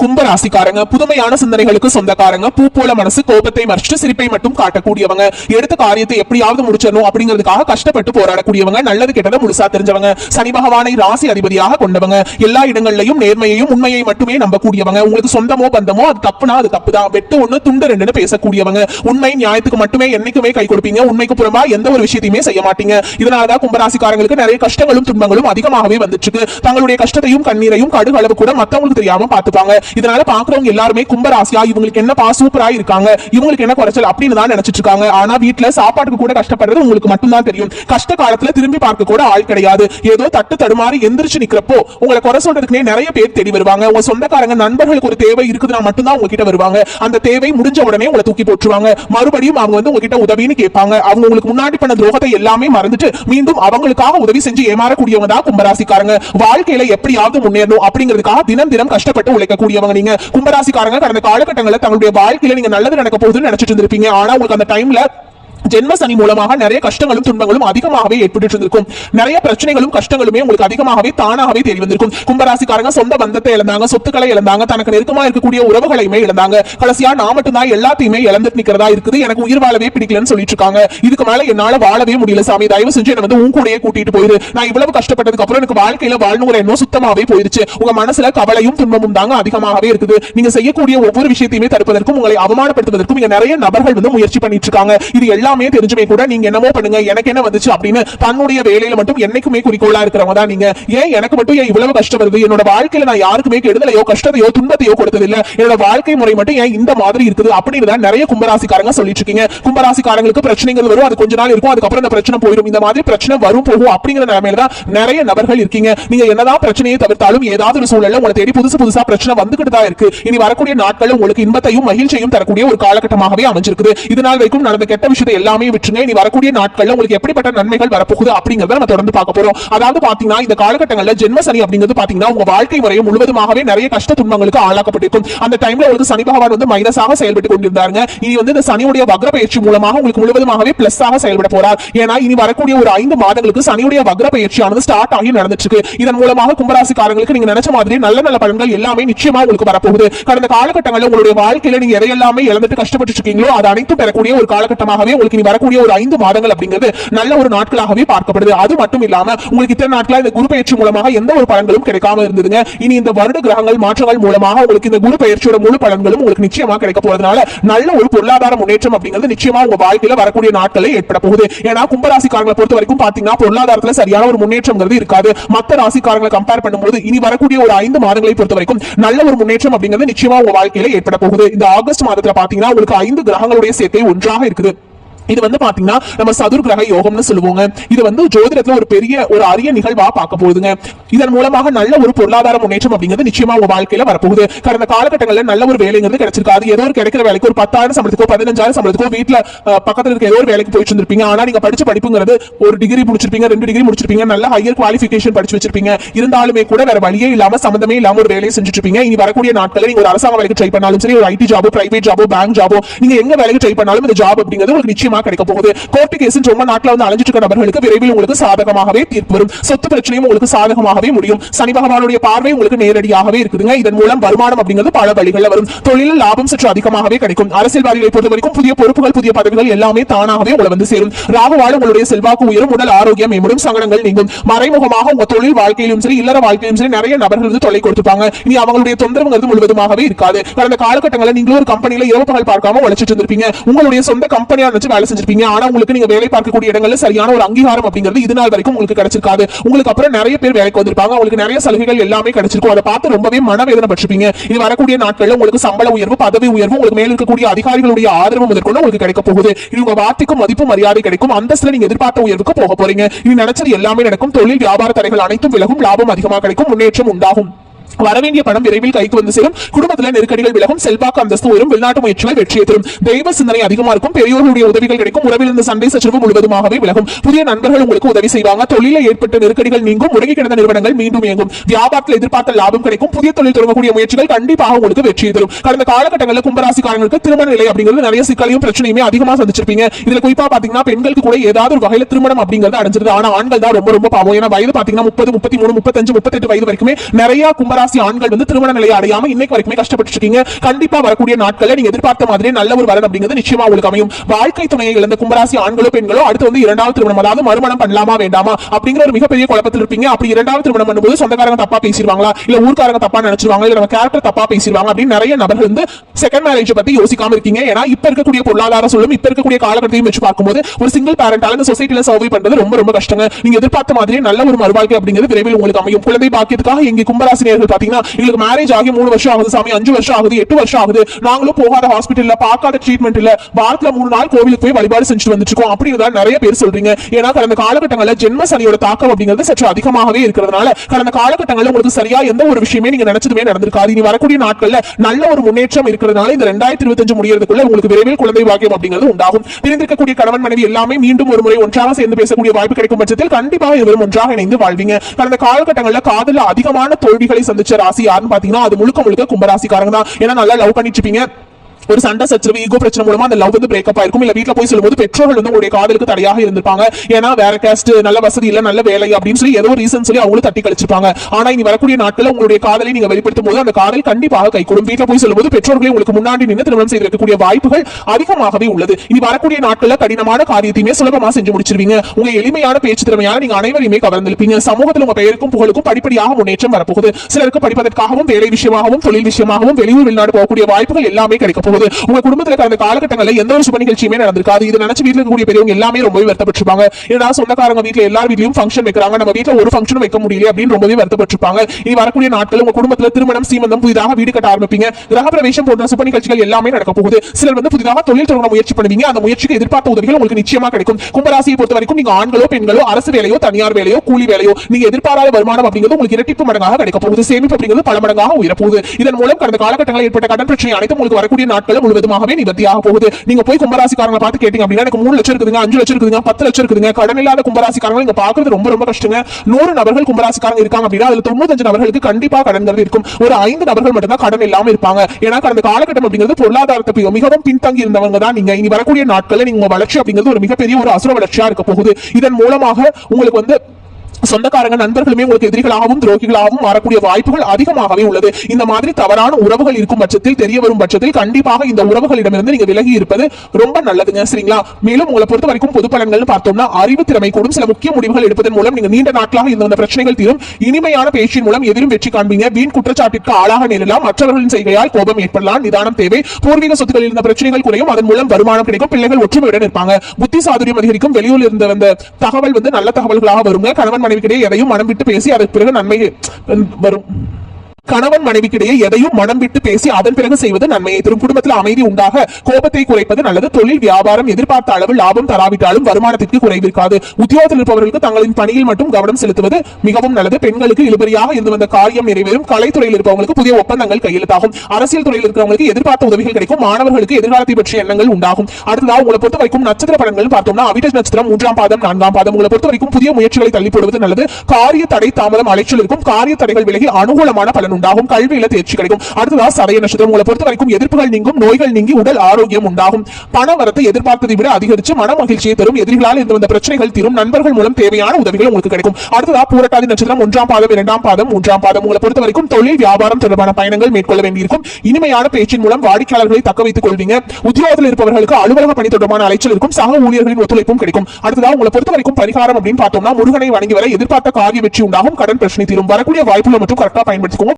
கும்பராசிக்காரங்க புதுமையான சிந்தனைகளுக்கு சொந்தக்காரங்க பூ போல மனசு கோபத்தை மறைச்சிட்டு சிரிப்பை மட்டும் காட்டக்கூடியவங்க எடுத்த காரியத்தை எப்படியாவது முடிச்சிடணும் அப்படிங்கிறதுக்காக கஷ்டப்பட்டு போராடக்கூடியவங்க நல்லது கெட்டதை முழுசா தெரிஞ்சவங்க சனி பகவானை ராசி அதிபதியாக கொண்டவங்க எல்லா இடங்கள்லையும் நேர்மையையும் உண்மையை மட்டுமே நம்பக்கூடியவங்க உங்களுக்கு சொந்தமோ பந்தமோ அது தப்புனா அது தப்பு தான் வெட்டு ஒண்ணு துண்டு ரெண்டுன்னு பேசக்கூடியவங்க உண்மை நியாயத்துக்கு மட்டுமே என்னைக்குமே கை கொடுப்பீங்க உண்மைக்கு புறமா எந்த ஒரு விஷயத்தையுமே செய்ய மாட்டீங்க. இதனாலதான் கும்பராசிக்காரங்களுக்கு நிறைய கஷ்டங்களும் துன்பங்களும் அதிகமாகவே வந்துட்டு தங்களுடைய கஷ்டத்தையும் கண்ணீரையும் கடுகளவு கூட மத்தவங்களுக்கு தெரியாம பாத்துப்பாங்க இதனால பாக்குறவங்க எல்லாருமே கும்பராசியா இவங்களுக்கு என்னப்பா சூப்பரா இருக்காங்க இவங்களுக்கு என்ன குறைச்சல் அப்படின்னு தான் நினைச்சிட்டு இருக்காங்க. ஆனா வீட்டுல சாப்பாட்டுக்கு கூட கஷ்டப்படுறது உங்களுக்கு மட்டும்தான் தெரியும். கஷ்ட காலத்துல திரும்பி பார்க்க கூட ஆள் கிடையாது. ஏதோ தட்டு தடுமாறி எந்திரிச்சு நிக்கிறப்போ உங்களை குறை சொல்றதுக்குனே நிறைய பேர் தேடி வருவாங்க. உங்க சொந்தக்காரங்க நண்பர்களுக்கு ஒரு தேவை இருக்குதுன்னா மட்டும்தான் உங்ககிட்ட வருவாங்க. அந்த தேவை முடிஞ்ச உடனே உங்களை தூக்கி போட்டுருவாங்க. மறுபடியும் அவங்க வந்து உங்ககிட்ட உதவின்னு கேட்பாங்க. அவங்க உங்களுக்கு முன்னாடி பண்ண துரோகத்தை எல்லாமே மறந்துட்டு மீண்டும் அவங்களுக்காக உதவி செஞ்சு ஏமாறக்கூடியவங்க தான் கும்பராசிக்காரங்க. வாழ்க்கையில எப்படியாவது முன்னேறணும் அப்படிங்கிறதுக்காக தினம் தினம் கஷ்டப்பட்டு உழைக்கக்கூடிய உழைக்கக்கூடியவங்க நீங்க கும்பராசிக்காரங்க கடந்த காலகட்டங்களில் தங்களுடைய வாழ்க்கையில நீங்க நல்லது நடக்க போகுதுன்னு நினைச்சிட்டு இருந்திருப்பீங்க. ஆனா உங்களுக்கு அந்த டைம்ல ஜென்ம சனி மூலமாக நிறைய கஷ்டங்களும் துன்பங்களும் அதிகமாகவே ஏற்பட்டு இருந்திருக்கும் நிறைய பிரச்சனைகளும் கஷ்டங்களுமே உங்களுக்கு அதிகமாகவே தானாகவே தெரிய வந்திருக்கும். கும்பராசிக்காரங்க சொந்த பந்தத்தை இழந்தாங்க சொத்துக்களை இழந்தாங்க தனக்கு நெருக்கமா இருக்கக்கூடிய உறவுகளையுமே இழந்தாங்க. கடைசியா நான் மட்டும்தான் எல்லாத்தையுமே இழந்துட்டு நிக்கிறதா இருக்குது. எனக்கு உயிர் வாழவே பிடிக்கலன்னு சொல்லிட்டு இருக்காங்க இதுக்கு மேல என்னால வாழவே முடியல சாமி. தயவு செஞ்சு என்ன வந்து உன் கூடயே கூட்டிட்டு போயிரு. நான் இவ்வளவு கஷ்டப்பட்டதுக்கு அப்புறம் எனக்கு வாழ்க்கையில வாழணுங்கிற எண்ணம் சுத்தமாவே போயிருச்சு. உங்க மனசுல கவலையும் துன்பமும் தாங்க அதிகமாகவே இருக்குது. நீங்க செய்யக்கூடிய ஒவ்வொரு விஷயத்தையுமே தடுப்பதற்கும் உங்களை அவமானப்படுத்துவதற்கும் இங்க நிறைய நபர்கள் வந்து முயற்சி பண்ணிட்டு இருக்காங்க இது எல்லாமே தெரிஞ்சுமே கூட நீங்க என்னமோ பண்ணுங்க எனக்கு என்ன வந்துச்சு அப்படின்னு தன்னுடைய வேலையில மட்டும் என்னைக்குமே குறிக்கோளா இருக்கிறவங்க தான் நீங்க. ஏன் எனக்கு மட்டும் ஏன் இவ்வளவு கஷ்டம் வருது? என்னோட வாழ்க்கையில நான் யாருக்குமே கெடுதலையோ கஷ்டத்தையோ துன்பத்தையோ கொடுத்தது இல்ல என்னோட வாழ்க்கை முறை மட்டும் ஏன் இந்த மாதிரி இருக்குது அப்படின்னு தான் நிறைய கும்பராசிக்காரங்க சொல்லிட்டு இருக்கீங்க கும்பராசிக்காரங்களுக்கு பிரச்சனைகள் வரும் அது கொஞ்ச நாள் இருக்கும் அதுக்கப்புறம் இந்த பிரச்சனை போயிடும் இந்த மாதிரி பிரச்சனை வரும் போகும் அப்படிங்கிற நிலைமையில தான் நிறைய நபர்கள் இருக்கீங்க. நீங்க என்னதான் பிரச்சனையை தவிர்த்தாலும் ஏதாவது ஒரு சூழல்ல உங்களை தேடி புதுசு புதுசா பிரச்சனை வந்துகிட்டு தான் இருக்கு. இனி வரக்கூடிய நாட்கள் உங்களுக்கு இன்பத்தையும் மகிழ்ச்சியும் தரக்கூடிய ஒரு காலகட்டமாகவே அமைஞ்சிருக்குது. இது நாள் வரைக்கும் நடந்த கெட்ட விஷயத்தை எல்லாம் எல்லாமே விட்டுருங்க. இனி வரக்கூடிய நாட்கள்ல உங்களுக்கு எப்படிப்பட்ட நன்மைகள் வரப்போகுது அப்படிங்கறத நம்ம தொடர்ந்து பார்க்க போறோம். அதாவது பாத்தீங்கன்னா இந்த காலகட்டங்கள்ல ஜென்ம சனி அப்படிங்கிறது பாத்தீங்கன்னா உங்க வாழ்க்கை முறையை முழுவதுமாகவே நிறைய கஷ்ட துன்பங்களுக்கு ஆளாக்கப்பட்டிருக்கும். அந்த டைம்ல உங்களுக்கு சனி பகவான் வந்து மைனஸாக செயல்பட்டு கொண்டிருந்தாருங்க. இனி வந்து இந்த சனியுடைய வக்ர பயிற்சி மூலமாக உங்களுக்கு முழுவதுமாகவே பிளஸ் ஆக செயல்பட போறார். ஏன்னா இனி வரக்கூடிய ஒரு ஐந்து மாதங்களுக்கு சனியுடைய வக்ர பயிற்சியானது ஸ்டார்ட் ஆகி நடந்துட்டு இருக்கு இதன் மூலமாக கும்பராசிக்காரங்களுக்கு நீங்க நினைச்ச மாதிரி நல்ல நல்ல பலன்கள் எல்லாமே நிச்சயமா உங்களுக்கு வரப்போகுது. கடந்த காலகட்டங்களில் உங்களுடைய வாழ்க்கையில நீங்க எதையெல்லாமே இழந்துட்டு கஷ்டப்பட்டு இருக்கீங்களோ அது அனைத்தும் பெறக்கூடிய ஒரு காலகட்டமாகவே உங்களுக்கு இனி வரக்கூடிய ஒரு ஐந்து மாதங்கள் அப்படிங்கிறது நல்ல ஒரு நாட்களாகவே பார்க்கப்படுது. அது மட்டும் இல்லாம உங்களுக்கு இத்தனை நாட்களா இந்த குரு பயிற்சி மூலமாக எந்த ஒரு பலன்களும் கிடைக்காம இருந்ததுங்க. இனி இந்த வருட கிரகங்கள் மாற்றங்கள் மூலமாக உங்களுக்கு இந்த குரு பயிற்சியோட முழு பலன்களும் உங்களுக்கு நிச்சயமா கிடைக்க போறதுனால நல்ல ஒரு பொருளாதார முன்னேற்றம் அப்படிங்கிறது நிச்சயமா உங்க வாழ்க்கையில வரக்கூடிய நாட்களே ஏற்பட போகுது. ஏன்னா கும்பராசிக்காரங்களை பொறுத்த வரைக்கும் பாத்தீங்கன்னா பொருளாதாரத்துல சரியான ஒரு முன்னேற்றம்ங்கிறது இருக்காது. மத்த ராசிக்காரங்களை கம்பேர் பண்ணும்போது இனி வரக்கூடிய ஒரு ஐந்து மாதங்களை பொறுத்த வரைக்கும் நல்ல ஒரு முன்னேற்றம் அப்படிங்கிறது நிச்சயமா உங்க வாழ்க்கையில ஏற்பட போகுது. இந்த ஆகஸ்ட் மாதத்துல பாத்தீங்கன்னா உங்களுக்கு ஐந்து கிரகங்களுடைய சேர்க்கை ஒன்றாக இருக்குது. இது வந்து பாத்தீங்கன்னா நம்ம சதுர் கிரக யோகம்னு சொல்லுவோங்க. இது வந்து ஜோதிடத்துல ஒரு பெரிய ஒரு அரிய நிகழ்வா பார்க்க போகுதுங்க. இதன் மூலமாக நல்ல ஒரு பொருளாதார முன்னேற்றம் அப்படிங்கிறது நிச்சயமா உங்க வாழ்க்கையில வரப்போகுது. கடந்த காலகட்டங்களில் நல்ல ஒரு வேலைங்கிறது கிடைச்சிருக்காது. ஏதோ ஒரு கிடைக்கிற வேலைக்கு ஒரு பத்தாயிரம் சம்பளத்துக்கோ பதினஞ்சாயிரம் சம்பளத்துக்கோ வீட்டுல பக்கத்துல இருக்க ஏதோ ஒரு வேலைக்கு போயிட்டு இருந்திருப்பீங்க. ஆனா நீங்க படிச்ச படிப்புங்கிறது ஒரு டிகிரி முடிச்சிருப்பீங்க ரெண்டு டிகிரி முடிச்சிருப்பீங்க. நல்ல ஹையர் குவாலிஃபிகேஷன் படிச்சு வச்சிருப்பீங்க. இருந்தாலுமே கூட வேற வழியே இல்லாம சம்பந்தமே இல்லாம ஒரு வேலையை செஞ்சுட்டு இருப்பீங்க. இனி வரக்கூடிய நாட்களில் நீங்க ஒரு அரசாங்க வேலைக்கு ட்ரை பண்ணாலும் சரி ஒரு ஐடி ஜாபோ பிரைவேட் ஜாபோ பேங்க் ஜாபோ நீங்க எங்க வேலைக்கு ட்ரை பண்ணாலும் இந்த ஜாப் அப்படிங்கிறது உங்களுக்கு நிச்சயமா சாதகமாக கிடைக்க போகுது கோர்ட்டு கேஸ் ரொம்ப நாட்கள வந்து அலைஞ்சிட்டு இருக்க நபர்களுக்கு விரைவில் உங்களுக்கு சாதகமாகவே தீர்ப்பு வரும். சொத்து பிரச்சனையும் உங்களுக்கு சாதகமாகவே முடியும். சனி பகவானுடைய பார்வை உங்களுக்கு நேரடியாகவே இருக்குதுங்க. இதன் மூலம் வருமானம் அப்படிங்கிறது பல வழிகளில் வரும். தொழிலில் லாபம் சற்று அதிகமாகவே கிடைக்கும். அரசியல்வாதிகளை பொறுத்த வரைக்கும் புதிய பொறுப்புகள் புதிய பதவிகள் எல்லாமே தானாகவே உங்களை வந்து சேரும். ராகுவால உங்களுடைய செல்வாக்கு உயரும் உடல் ஆரோக்கியம் மேம்படும் சங்கடங்கள் நீங்கும். மறைமுகமாக உங்க தொழில் வாழ்க்கையிலும் சரி இல்லற வாழ்க்கையிலும் சரி நிறைய நபர்கள் வந்து தொலை கொடுத்துப்பாங்க. இனி அவங்களுடைய தொந்தரவுங்கிறது முழுவதுமாகவே இருக்காது. கடந்த காலகட்டங்களில் நீங்களும் ஒரு கம்பெனியில இரவு பகல் பார்க்காம உழைச்சிட்டு இருந்திருப்பீங்க. உங்களுடைய சொந்த கம்பெனியா வச்சு வேலை செஞ்சிருப்பீங்க ஆனா உங்களுக்கு நீங்க வேலை பார்க்கக்கூடிய இடங்கள்ல சரியான ஒரு அங்கீகாரம் அப்படிங்கிறது இது நாள் வரைக்கும் உங்களுக்கு கிடைச்சிருக்காது. உங்களுக்கு அப்புறம் நிறைய பேர் வேலைக்கு வந்திருப்பாங்க. உங்களுக்கு நிறைய சலுகைகள் எல்லாமே கிடைச்சிருக்கும். அதை பார்த்து ரொம்பவே மனவேதனை பட்டிருப்பீங்க. இது வரக்கூடிய நாட்கள்ல உங்களுக்கு சம்பள உயர்வு பதவி உயர்வு உங்களுக்கு மேல இருக்கக்கூடிய அதிகாரிகளுடைய ஆதரவு முதற்கொண்டு உங்களுக்கு கிடைக்க போகுது. இது உங்க வார்த்தைக்கும் மதிப்பு மரியாதை கிடைக்கும். அந்தஸ்துல நீங்க எதிர்பார்த்த உயர்வுக்கு போக போறீங்க. இது நினைச்சது எல்லாமே நடக்கும். தொழில் வியாபார தடைகள் அனைத்தும் விலகும். லாபம் அதிகமாக கிடைக்கும். முன்னேற்றம் உண்டாகும். வரவேண்டிய பணம் விரைவில் கைக்கு வந்து சேரும். குடும்பத்தில் நெருக்கடிகள் விலகும். செல்வாக்கு அந்தஸ்து உயரும். வெளிநாட்டு முயற்சிகள் வெற்றியை தரும். தெய்வ சிந்தனை அதிகமா இருக்கும். பெரியோர்களுடைய உதவிகள் கிடைக்கும். உறவில் இருந்த சண்டை சச்சரவு முழுவதுமாகவே விலகும். புதிய நண்பர்கள் உங்களுக்கு உதவி செய்வாங்க. தொழில ஏற்பட்ட நெருக்கடிகள் நீங்கும். முடங்கி கிடந்த நிறுவனங்கள் மீண்டும் இயங்கும். வியாபாரத்தில் எதிர்பார்த்த லாபம் கிடைக்கும். புதிய தொழில் தொடங்கக்கூடிய முயற்சிகள் கண்டிப்பாக உங்களுக்கு வெற்றியை தரும். கடந்த காலகட்டங்களில் கும்பராசிக்காரங்களுக்கு திருமண நிலை அப்படிங்கிறது நிறைய சிக்கலையும் பிரச்சனையுமே அதிகமா சந்திச்சிருப்பீங்க. இதுல குறிப்பா பாத்தீங்கன்னா பெண்களுக்கு கூட ஏதாவது ஒரு வகையில திருமணம் அப்படிங்கிறது அடைஞ்சிருது. ஆனா ஆண்கள் தான் ரொம்ப ரொம்ப பாவம். ஏன்னா வயது பாத்தீங்கன்னா முப்பது முப்பத்தி மூணு முப்பத்தஞ்சு முப்பத்தெட்டு வயது வரைக்குமே நிறைய கும்பராசி கும்பராசி ஆண்கள் வந்து திருமண நிலையை அடையாம இன்னைக்கு வரைக்குமே கஷ்டப்பட்டு இருக்கீங்க. கண்டிப்பா வரக்கூடிய நாட்கள்ல நீங்க எதிர்பார்த்த மாதிரி நல்ல ஒரு வரன் அப்படிங்கிறது நிச்சயமா உங்களுக்கு அமையும். வாழ்க்கை துணையை இழந்த கும்பராசி ஆண்களோ பெண்களோ அடுத்து வந்து இரண்டாவது திருமணம் அதாவது மறுமணம் பண்ணலாமா வேண்டாமா அப்படிங்கிற ஒரு மிகப்பெரிய குழப்பத்தில் இருப்பீங்க. அப்படி இரண்டாவது திருமணம் பண்ணும்போது சொந்தக்காரங்க தப்பா பேசிடுவாங்களா? இல்ல ஊர்க்காரங்க தப்பா நினைச்சிருவாங்க இல்ல நம்ம கேரக்டர் தப்பா பேசிடுவாங்க அப்படின்னு நிறைய நபர்கள் வந்து செகண்ட் மேரேஜ் பத்தி யோசிக்காம இருக்கீங்க. ஏன்னா இப்ப இருக்கக்கூடிய பொருளாதார சூழலும் இப்ப இருக்கக்கூடிய காலகட்டத்தையும் வச்சு பார்க்கும்போது ஒரு சிங்கிள் பேரண்டால இந்த சொசைட்டில சர்வை பண்றது ரொம்ப ரொம்ப கஷ்டங்க. நீங்க எதிர்பார்த்த மாதிரி நல்ல ஒரு மறுவாழ்க்கை அப்படிங்கிறது விரைவில் உங்களுக்கு அமையும். குழந்தை பாக்கியத்துக்காக எங்க கும்பராசினியர்கள் பாத்தீங்கன்னா எங்களுக்கு மேரேஜ் ஆகி மூணு வருஷம் ஆகுது சாமி அஞ்சு வருஷம் ஆகுது எட்டு வருஷம் ஆகுது. நாங்களும் போகாத ஹாஸ்பிட்டல்ல பார்க்காத ட்ரீட்மெண்ட் இல்ல வாரத்துல மூணு நாள் கோவிலுக்கு போய் வழிபாடு செஞ்சுட்டு வந்துட்டு இருக்கோம் அப்படின்னு தான் நிறைய பேர் சொல்றீங்க. ஏன்னா கடந்த காலகட்டங்களில் ஜென்ம சனியோட தாக்கம் அப்படிங்கிறது சற்று அதிகமாகவே இருக்கிறதுனால கடந்த காலகட்டங்களில் உங்களுக்கு சரியா எந்த ஒரு விஷயமே நீங்க நினைச்சதுமே நடந்திருக்காது. இனி வரக்கூடிய நாட்கள்ல நல்ல ஒரு முன்னேற்றம் இருக்கிறதுனால இந்த ரெண்டாயிரத்தி இருபத்தஞ்சு முடியறதுக்குள்ள உங்களுக்கு விரைவில் குழந்தை பாக்கியம் அப்படிங்கிறது உண்டாகும். தெரிந்திருக்கக்கூடிய கணவன் மனைவி எல்லாமே மீண்டும் ஒரு முறை ஒன்றாக சேர்ந்து பேசக்கூடிய வாய்ப்பு கிடைக்கும் பட்சத்தில் கண்டிப்பாக இருவரும் ஒன்றாக இணைந்து வாழ்வீங்க. கடந்த காலகட்டங்களில் காதல அதிகமான தோல்விகளை சந்திச்ச ராசி யாருன்னு பாத்தீங்கன்னா அது முழுக்க முழுக்க கும்பராசிக்காரங்க தான். ஏன்னா நல்லா லவ் பண்ணிட்டு இருப்பீங்க. ஒரு சண்டை சச்சரவு ஈகோ பிரச்சனை மூலமா அந்த லவ் வந்து பிரேக்கப் ஆயிருக்கும். இல்ல வீட்டுல போய் சொல்லும்போது பெற்றோர்கள் வந்து உங்களுடைய காதலுக்கு தடையாக இருந்திருப்பாங்க. ஏன்னா வேற கேஸ்ட் நல்ல வசதி இல்ல நல்ல வேலை அப்படின்னு சொல்லி ஏதோ ரீசன் சொல்லி அவங்களும் தட்டி கழிச்சிருப்பாங்க. ஆனா இனி வரக்கூடிய நாட்கள் உங்களுடைய காதலை நீங்க வெளிப்படுத்தும் போது அந்த காதல் கண்டிப்பாக கைகூடும். வீட்டுல போய் சொல்லும்போது பெற்றோர்களே உங்களுக்கு முன்னாடி நின்று திருமணம் செய்திருக்கக்கூடிய வாய்ப்புகள் அதிகமாகவே உள்ளது. இனி வரக்கூடிய நாட்கள்ல கடினமான காரியத்தையுமே சுலபமா செஞ்சு முடிச்சிருவீங்க. உங்க எளிமையான பேச்சு திறமையால நீங்க அனைவரையுமே கவர்ந்திருப்பீங்க. சமூகத்தில் உங்க பெயருக்கும் புகழுக்கும் படிப்படியாக முன்னேற்றம் வரப்போகுது. சிலருக்கு படிப்பதற்காகவும் வேலை விஷயமாகவும் தொழில் விஷயமாகவும் வெளியூர் வெளிநாடு போகக்கூடிய வாய்ப்புகள் எல்லாமே கிடைக்க போகுது. போது உங்க குடும்பத்துல கடந்த காலகட்டங்களில் எந்த ஒரு சுப நிகழ்ச்சியுமே நடந்திருக்காது. இது நினைச்சு வீட்டுல இருக்கக்கூடிய பெரியவங்க எல்லாமே ரொம்பவே வருத்தப்பட்டிருப்பாங்க. ஏன்னா சொந்தக்காரங்க வீட்டுல எல்லார் வீட்லயும் ஃபங்க்ஷன் வைக்கிறாங்க. நம்ம வீட்டுல ஒரு ஃபங்க்ஷன் வைக்க முடியல அப்படின்னு ரொம்பவே வருத்தப்பட்டிருப்பாங்க. இனி வரக்கூடிய நாட்கள் உங்க குடும்பத்துல திருமணம் சீமந்தம் புதிதாக வீடு கட்ட ஆரம்பிப்பீங்க. கிரகப்பிரவேசம் போன்ற சுப நிகழ்ச்சிகள் எல்லாமே நடக்க போகுது. சிலர் வந்து புதிதாக தொழில் தொடங்க முயற்சி பண்ணுவீங்க. அந்த முயற்சிக்கு எதிர்பார்த்த உதவிகள் உங்களுக்கு நிச்சயமா கிடைக்கும். கும்பராசியை பொறுத்த வரைக்கும் நீங்க ஆண்களோ பெண்களோ அரசு வேலையோ தனியார் வேலையோ கூலி வேலையோ நீங்க எதிர்பாராத வருமானம் அப்படிங்கிறது உங்களுக்கு இரட்டிப்பு மடங்காக கிடைக்க போகுது. சேமிப்பு அப்படிங்கிறது பல மடங்காக உயரப்போகுது இதன் மூலம் கடந்த காலகட்டங்களில் ஏற்பட்ட கடன் பிரச்சனை அனைத்து உங்களுக்கு வரக்கூடிய நாட்கள் முழுவதுமாகவே நிவர்த்தியாக போகுது. நீங்க போய் கும்பராசிக்காரங்களை பார்த்து கேட்டீங்க அப்படின்னா எனக்கு மூணு லட்சம் இருக்குதுங்க அஞ்சு லட்சம் இருக்குதுங்க பத்து லட்சம் இருக்குதுங்க. கடன் இல்லாத கும்பராசிக்காரங்க இங்க பாக்குறது ரொம்ப ரொம்ப கஷ்டங்க. நூறு நபர்கள் கும்பராசிக்காரங்க இருக்காங்க அப்படின்னா அதுல தொண்ணூத்தஞ்சு நபர்களுக்கு கண்டிப்பா கடன்கிறது இருக்கும். ஒரு ஐந்து நபர்கள் மட்டும்தான் கடன் இல்லாம இருப்பாங்க. ஏன்னா கடந்த காலகட்டம் அப்படிங்கிறது பொருளாதாரத்தை மிகவும் பின்தங்கி இருந்தவங்க தான் நீங்க. இனி வரக்கூடிய நாட்கள்ல நீங்க உங்க வளர்ச்சி அப்படிங்கிறது ஒரு மிகப்பெரிய ஒரு அசுர வளர்ச்சியா இருக்க போகுது. இதன் மூலமாக உங்களுக்கு வந்து சொந்தக்காரங்க நண்பர்களுமே உங்களுக்கு எதிரிகளாகவும் துரோகிகளாகவும் மாறக்கூடிய வாய்ப்புகள் அதிகமாகவே உள்ளது. இந்த மாதிரி தவறான உறவுகள் இருக்கும் பட்சத்தில் தெரிய வரும் பட்சத்தில் கண்டிப்பாக இந்த உறவுகளிடமிருந்து நீங்க விலகி இருப்பது ரொம்ப நல்லதுங்க சரிங்களா? மேலும் உங்களை பொறுத்த வரைக்கும் பொது பலன்கள் பார்த்தோம்னா அறிவு திறமை கூடும். சில முக்கிய முடிவுகள் எடுப்பதன் மூலம் நீங்க நீண்ட நாட்களாக இந்த வந்த பிரச்சனைகள் தீரும். இனிமையான பேச்சின் மூலம் எதிரும் வெற்றி காண்பீங்க. வீண் குற்றச்சாட்டிற்கு ஆளாக நேரலாம் மற்றவர்களின் செய்கையால் கோபம் ஏற்படலாம். நிதானம் தேவை. பூர்வீக சொத்துக்களில் இருந்த பிரச்சனைகள் குறையும். அதன் மூலம் வருமானம் கிடைக்கும். பிள்ளைகள் ஒற்றுமையுடன் இருப்பாங்க. புத்தி சாதுரியம் அதிகரிக்கும். வெளியூர் இருந்த வந்த தகவல் வந்து நல்ல தகவல்களாக வருங்க. கணவன் மனைவிக்கிடையே எதையும் மனம் விட்டு பேசி அதற்கு பிறகு நன்மை வரும். கணவன் மனைவிக்கிடையே எதையும் மனம் விட்டு பேசி அதன் பிறகு செய்வது நன்மையை. தரும் குடும்பத்தில் அமைதி உண்டாக கோபத்தை குறைப்பது நல்லது. தொழில் வியாபாரம் எதிர்பார்த்த அளவு லாபம் தராவிட்டாலும் வருமானத்திற்கு குறைவு இருக்காது. உத்தியோகத்தில் இருப்பவர்களுக்கு தங்களின் பணியில் மட்டும் கவனம் செலுத்துவது மிகவும் நல்லது. பெண்களுக்கு இழுபறியாக இருந்து வந்த காரியம் நிறைவேறும். கலைத்துறையில் இருப்பவங்களுக்கு புதிய ஒப்பந்தங்கள் கையெழுத்தாகும். அரசியல் துறையில் இருக்கிறவங்களுக்கு எதிர்பார்த்த உதவிகள் கிடைக்கும். மாணவர்களுக்கு எதிர்காலத்தை பற்றிய எண்ணங்கள் உண்டாகும். அடுத்ததாக உங்களை பொறுத்த வரைக்கும் நட்சத்திர படங்கள் பார்த்தோம்னா அவிட்ட நட்சத்திரம் மூன்றாம் பாதம் நான்காம் பாதம். உங்களை பொறுத்த வரைக்கும் புதிய முயற்சிகளை தள்ளி போடுவது நல்லது. காரிய தடை தாமதம் அலைச்சல் இருக்கும். காரிய தடைகள் விலகி அனுகூலமான பலன் உண்டாகும் கல்வியில தேர்ச்சி கிடைக்கும் அடுத்ததா சதய நட்சத்திரம் உங்களை பொறுத்த வரைக்கும் எதிர்ப்புகள் நீங்கும் நோய்கள் நீங்கி உடல் ஆரோக்கியம் உண்டாகும் பண வரத்தை எதிர்பார்த்ததை விட அதிகரிச்சு மன மகிழ்ச்சியை தரும் எதிரிகளால் இருந்து வந்த பிரச்சனைகள் தீரும் நண்பர்கள் மூலம் தேவையான உதவிகள் உங்களுக்கு கிடைக்கும் அடுத்ததா பூரட்டாதி நட்சத்திரம் ஒன்றாம் பாதம் இரண்டாம் பாதம் மூன்றாம் பாதம் உங்களை பொறுத்த வரைக்கும் தொழில் வியாபாரம் தொடர்பான பயணங்கள் மேற்கொள்ள வேண்டியிருக்கும் இனிமையான பேச்சின் மூலம் வாடிக்கையாளர்களை தக்க வைத்துக் கொள்வீங்க உத்தியோகத்தில் இருப்பவர்களுக்கு அலுவலக பணி தொடர்பான அலைச்சல் இருக்கும் சக ஊழியர்களின் ஒத்துழைப்பும் கிடைக்கும் அடுத்ததா உங்களை பொறுத்த வரைக்கும் பரிகாரம் அப்படின்னு பார்த்தோம்னா முருகனை வணங்கி வர எதிர்பார்த்த காரிய வெற்றி உண்டாகும் கடன் பிரச்சனை தீரும் வரக்கூடிய வாய்ப்புகள் மட்டும் கரெக்டா பயன்படுத்திக்கோங்க